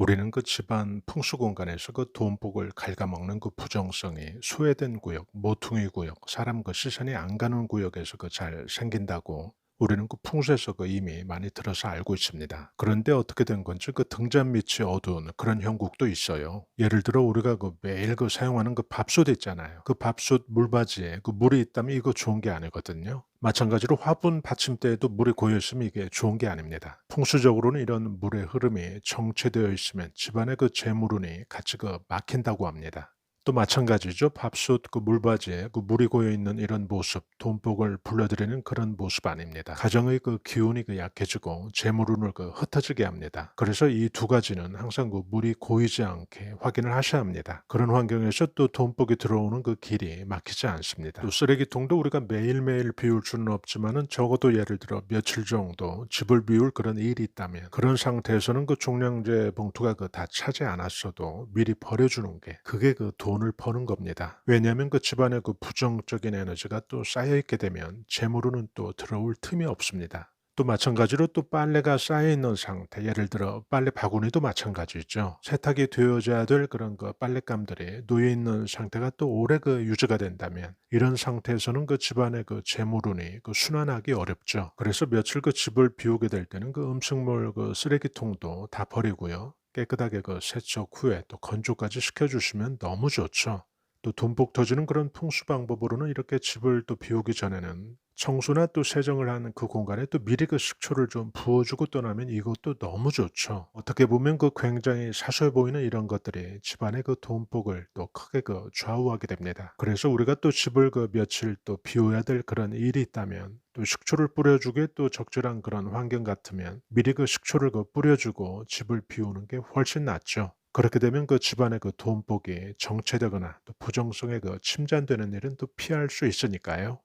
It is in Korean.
우리는 그 집안 풍수 공간에서 그 돈복을 갉아먹는 그 부정성이 소외된 구역, 모퉁이 구역, 사람 그 시선이 안 가는 구역에서 그 잘 생긴다고 우리는 그 풍수에서 그 이미 많이 들어서 알고 있습니다. 그런데 어떻게 된 건지 그 등잔 밑이 어두운 그런 형국도 있어요. 예를 들어 우리가 그 매일 그 사용하는 그 밥솥 있잖아요. 그 밥솥 물바지에 그 물이 있다면 이거 좋은 게 아니거든요. 마찬가지로 화분 받침대에도 물이 고여 있으면 이게 좋은 게 아닙니다. 풍수적으로는 이런 물의 흐름이 정체되어 있으면 집안의 그 재물운이 같이 그 막힌다고 합니다. 또 마찬가지죠. 밥솥 그 물바지에 그 물이 고여 있는 이런 모습, 돈복을 불러들이는 그런 모습 아닙니다. 가정의 그 기운이 그 약해지고 재물운을 그 흩어지게 합니다. 그래서 이 두 가지는 항상 그 물이 고이지 않게 확인을 하셔야 합니다. 그런 환경에서 또 돈복이 들어오는 그 길이 막히지 않습니다. 또 쓰레기통도 우리가 매일매일 비울 수는 없지만은 적어도 예를 들어 며칠 정도 집을 비울 그런 일이 있다면 그런 상태에서는 그 종량제 봉투가 그 다 차지 않았어도 미리 버려주는 게 그게 그 돈을 버는 겁니다. 왜냐하면 그 집안에 그 부정적인 에너지가 또 쌓여 있게 되면 재물로는 또 들어올 틈이 없습니다. 또 마찬가지로 또 빨래가 쌓여 있는 상태, 예를 들어 빨래 바구니도 마찬가지죠. 세탁이 되어져야 될 그런 그 빨랫감들이 놓여 있는 상태가 또 오래 그 유지가 된다면 이런 상태에서는 그 집안의 그 재물운이 그 순환하기 어렵죠. 그래서 며칠 그 집을 비우게 될 때는 그 음식물 그 쓰레기통도 다 버리고요. 깨끗하게 그 세척 후에 또 건조까지 시켜주시면 너무 좋죠. 또 돈복 터지는 그런 풍수 방법으로는 이렇게 집을 또 비우기 전에는 청소나 또 세정을 하는 그 공간에 또 미리 그 식초를 좀 부어주고 떠나면 이것도 너무 좋죠. 어떻게 보면 그 굉장히 사소해 보이는 이런 것들이 집안의 그 돈복을 또 크게 그 좌우하게 됩니다. 그래서 우리가 또 집을 그 며칠 또 비워야 될 그런 일이 있다면 또 식초를 뿌려주기에 또 적절한 그런 환경 같으면 미리 그 식초를 그 뿌려주고 집을 비우는 게 훨씬 낫죠. 그렇게 되면 그 집안의 그 돈복이 정체되거나 또 부정성에 그 침전되는 일은 또 피할 수 있으니까요.